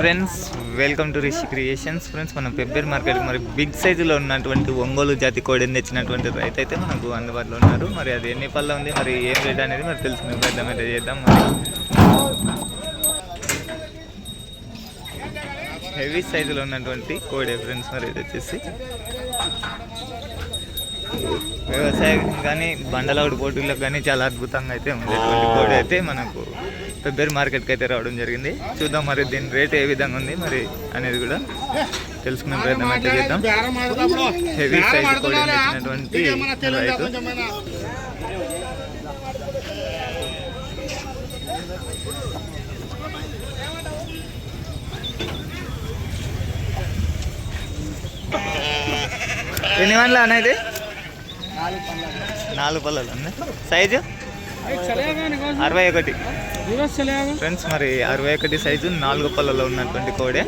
Friends welcome to Rishi creations friends మనం Pebbair market మరి big సైజులో ఉన్నటువంటి ఒంగోలు జాతి కోడిని తెచ్చినటువంటి రైతు అయితే మనకు అందుబాటులో ఉన్నారు. మరి అది ఎన్ని పళ్ళ ఉంది? మరి ఏం రేట్ అనేది మరి తెలుసుకునే ప్రయత్నం అయితే చేద్దాం. హెవీ సైజులో ఉన్నటువంటి కోడి ఫ్రెండ్స్ మరి ఇది వచ్చేసి. వ్యవసాయం కానీ బండల పోటీలకు కానీ చాలా అద్భుతంగా అయితే ఉండేటువంటి కోడి అయితే మనకు ఫిబ్రవరి మార్కెట్కి అయితే రావడం జరిగింది. చూద్దాం మరి దీని రేట్ ఏ విధంగా ఉంది మరి అనేది కూడా తెలుసుకునే ప్రయత్నం అయితే చేద్దాం. హెవీ సైజ్ కోడి తెచ్చినటువంటి రైతు. ఎన్ని వందలు అనేది నాలుగు పళ్ళలు ఉన్నాయి సైజు? అరవై ఒకటి. ఫ్రెండ్స్ మరి అరవై ఒకటి సైజు నాలుగు పళ్ళలో ఉన్నటువంటి కోడే.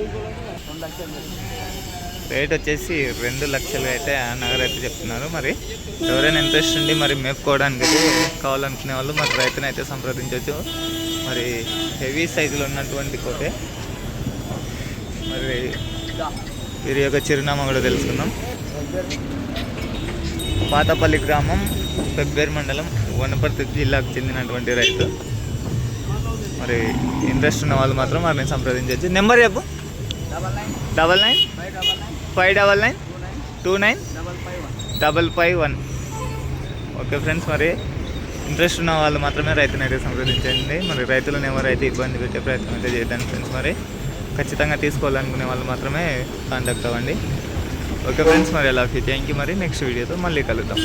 రేట్ వచ్చేసి రెండు లక్షలు అయితే ఆ నగర్ అయితే చెప్తున్నారు మరి. ఎవరైనా ఇంట్రెస్ట్ ఉండి మరి మేపుకోవడానికి అయితే కావాలనుకునే వాళ్ళు మరి రైతుని అయితే సంప్రదించవచ్చు. మరి హెవీ సైజులో ఉన్నటువంటి కోటే మరి వీరి యొక్క చిరునామా కూడా తెలుసుకుందాం. పాతపల్లి గ్రామం పెబ్బేరు మండలం వనపర్తి జిల్లాకు చెందినటువంటి రైతు. మరి ఇంట్రెస్ట్ ఉన్న వాళ్ళు మాత్రం వారిని సంప్రదించవచ్చు. నెంబర్ చెప్పు. Double nine five double nine two nine double five one okay friends మరి ఇంట్రెస్ట్ ఉన్న వాళ్ళు మాత్రమే రైతుని అయితే సంప్రదించండి. మరి రైతులను ఎవరైతే ఇబ్బంది పెట్టే ప్రయత్నం అయితే చేయడానికి ఫ్రెండ్స్ మరి ఖచ్చితంగా తీసుకోవాలనుకునే వాళ్ళు మాత్రమే కాంటాక్ట్ అవ్వండి. ఓకే ఫ్రెండ్స్ మరి ఎలా థ్యాంక్ యూ మరి. నెక్స్ట్ వీడియోతో మళ్ళీ కలుద్దాం.